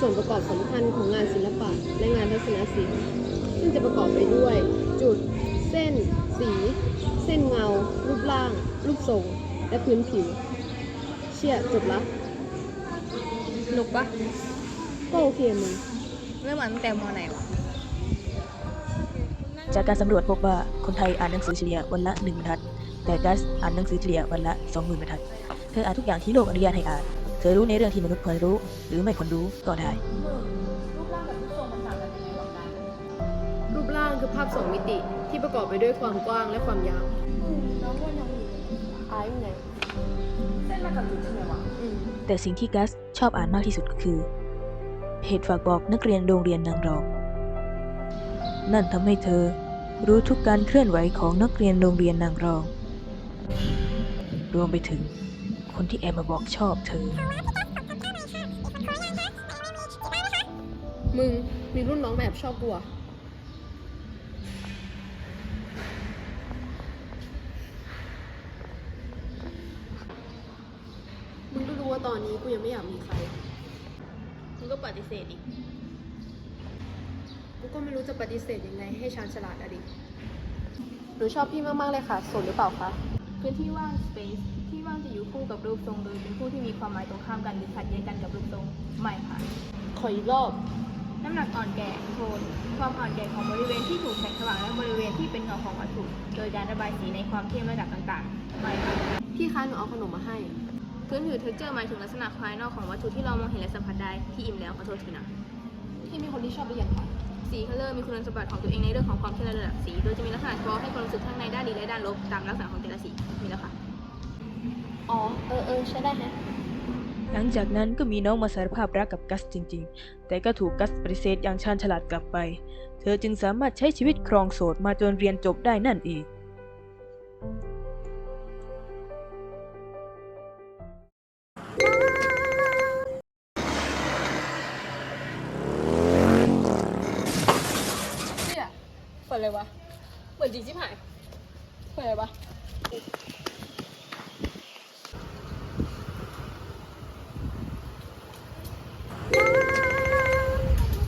ส่วนประกอบสำคัญของงานศิลปะและงานทัศนศิลป์ซึ่งจะประกอบไปด้วย จุด เส้น สี เส้นเงา รูปร่าง รูปทรง และพื้นผิว เชี่ยจบละหนุกปะก็โอเคมึงเริ่มอ่านตั้งแต่มไหนวะจากการสำรวจพบว่าคนไทยอ่านหนังสือเฉลี่ยวันละหนึ่งบรรทัด แต่กัสอ่านหนังสือเฉลี่ยวันละสองหมื่นบรรทัด เธออ่านทุกอย่างที่โลกอนุญาตให้อ่าน เธอรู้ในเรื่องที่มนุษย์ควรรู้ หรือไม่ควรรู้ก็ได้รูปร่างคือภาพสองมิติที่ประกอบไปด้วยความกว้างและความยาว น้องว่ายังอยู่อายไงเส้นมากับจุดใช่ไหมวะอืมแต่สิ่งที่กัสชอบอ่านมากที่สุดก็คือเพจฝากบอกนักเรียนโรงเรียนนางรอง นั่นทำให้เธอรู้ทุกการเคลื่อนไหวของนักเรียนโรงเรียนนางรอง รวมไปถึง คนที่แอบมาบอกชอบเธอ มึงมีรุ่นน้องมาแอบชอบกูอะมึงก็รู้ว่าตอนนี้กูยังไม่อยากมีใคร มึงก็ปฏิเสธอีก กูก็ไม่รู้จะปฏิเสธยังไงให้ชาญฉลาดอะดิ หนูชอบพี่มาก ๆ เลยค่ะ สนหรือเปล่าคะ พื้นที่ว่าง space ที่ว่างจะอยู่คู่กับรูปทรงโดยเป็นคู่ที่มีความหมายตรงข้ามกันหรือขัดแย้งกันกับรูปทรงไม่ค่ะ ขออีกรอบ น้ำหนักอ่อนแก่โทนความอ่อนแก่ของบริเวณที่ถูกแสงสว่างและบริเวณที่เป็นเงาของวัตถุโดยการระบายสีในความเข้มระดับต่างๆไม่ค่ะพี่คะหนูเอาขนมมาให้ พื้นผิว texture หมายถึงลักษณะภายนอกของวัตถุที่เรามองเห็นและสัมผัสได้ที่อิ่มแล้วขอโทษทีนะพี่มีคนที่ชอบหรือยังคะสีคัลเลอร์มีคุณสมบัติของตัวเองในเรื่องของความเข้มและระดับสี โดยจะมีลักษณะเฉพาะให้ความรู้สึกทั้งในด้านดีและด้านลบตามลักษณะของแต่ละสีมีแล้วค่ะ อ๋อ เออเออใช้ได้นะ หลังจากนั้นก็มีน้องมาสารภาพรักกับกัสจริงๆ แต่ก็ถูกกัสปฏิเสธอย่างชาญฉลาดกลับไป เธอจึงสามารถใช้ชีวิตครองโสดมาจนเรียนจบได้นั่นเองเนี่ยเปิดเลยวะเปิดจริงชิบหายเปิดเลยวะ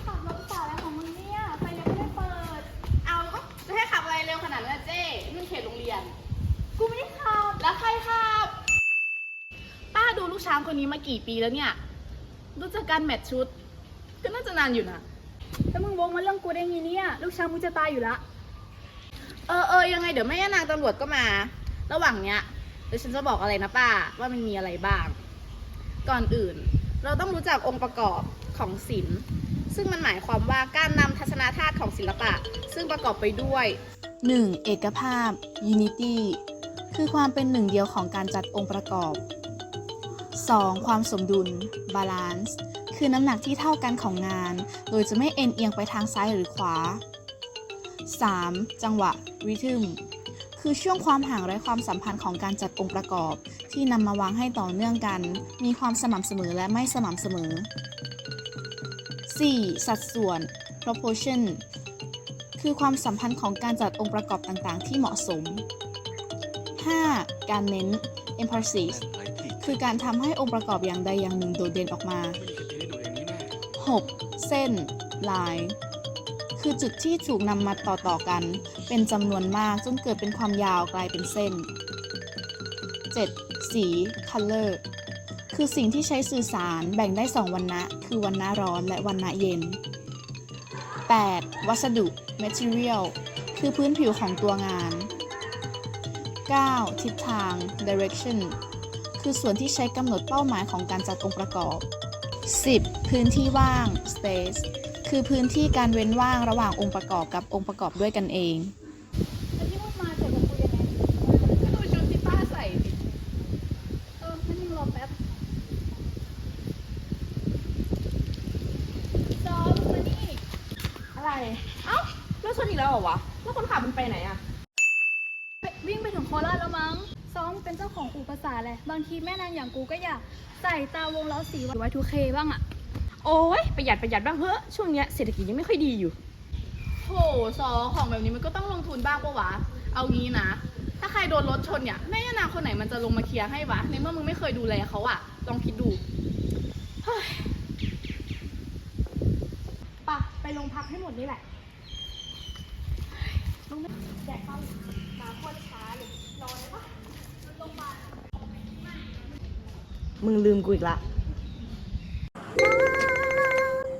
ขับรถต่ออะไรของมึงเนี่ยไฟยังไม่ได้เปิด เอาจะให้ขับอะไรเร็วขนาดนั้นอะเจ้นี่มันเขตโรงเรี ยน กูไม่ได้ขับ แล้วใครขับ ป้าดูลูกช้างคนนี้มากี่ปีแล้วเนี่ย รู้จักการแมทชุด ก็น่าจะนานอยู่นะถ้ามึงวกมาเรื่องกูได้ไงเนี่ย ลูกช้างมึงจะตายอยู่ละ เออเออยังไงเดี๋ยวแม่ย่านางตำรวจก็มา ระหว่างเนี้ยเดี๋ยวฉันจะบอกอะไรนะป้าว่ามันมีอะไรบ้าง ก่อนอื่น เราต้องรู้จักองค์ประกอบของศิลป์ ซึ่งมันหมายความว่าการนำทัศนธาตุของศิลปะ ซึ่งประกอบไปด้วย 1. เอกภาพ unity คือความเป็นหนึ่งเดียวของการจัดองค์ประกอบ 2. ความสมดุล balance คือน้ำหนักที่เท่ากันของงาน โดยจะไม่เอ็นเอียงไปทางซ้ายหรือขวา 3. จังหวะ rhythm คือช่วงความห่างไร้ความสัมพันธ์ของการจัดองค์ประกอบ ที่นำมาวางให้ต่อเนื่องกัน มีความสม่ำเสมอและไม่สม่ำเสมอ 4. สัดส่วน proportion คือความสัมพันธ์ของการจัดองค์ประกอบต่างๆ ที่เหมาะสม 5. การเน้น emphasis คือการทำให้องค์ประกอบอย่างใดอย่างหนึ่งโดดเด่นออกมา 6. เส้น line คือจุดที่ถูกนำมาต่อๆกัน เป็นจำนวนมากจนเกิดเป็นความยาวกลายเป็นเส้น 7. สี color คือสิ่งที่ใช้สื่อสารแบ่งได้ 2 วันนะ คือวันนะร้อนและวันนะเย็น 8. วัสดุ material คือพื้นผิวของตัวงาน 9. ทิศทาง direction คือส่วนที่ใช้กำหนดเป้าหมายของการจัดองค์ประกอบ 10. พื้นที่ว่าง space คือพื้นที่การเว้นว่างระหว่างองค์ประกอบกับองค์ประกอบด้วยกันเองแล้วที่มึงมาเจอกคุยยังไงก็ดูชุดที่ป้าใส่ดิเอองั้นมึงรอแป๊บจอมงมานี่ อะไร เอ้า แล้วชนอีกแล้วเหรอวะ แล้วคนขับมันไปไหนอะไปวิ่งไปถึงโคราชแล้วมั้งซ้อมเป็นเจ้าของอู่ภาษาแหละ บางทีแม่นางอย่างกูก็อยากใส่ตาวงล้อสีไว้ทูเคบ้างอะโอ้ยประหยัดประหยัดบ้างเฮ้อะช่วงเนี้ยเศรษฐกิจยังไม่ค่อยดีอยู่โถซอของแบบนี้มันก็ต้องลงทุนบ้างปะวะ เอางี้นะ ถ้าใครโดนรถชนเนี่ยแม่ย่านางคนไหนมันจะลงมาเคลียร์ให้วะ ในเมื่อมึงไม่เคยดูแลเขาอะลองคิดดูเฮ้ยพักให้หมดนี่แหละต้องไม่ แดกข้าวมาโคตรช้าเลยรอเลยปะมึงลืมกูอีกละ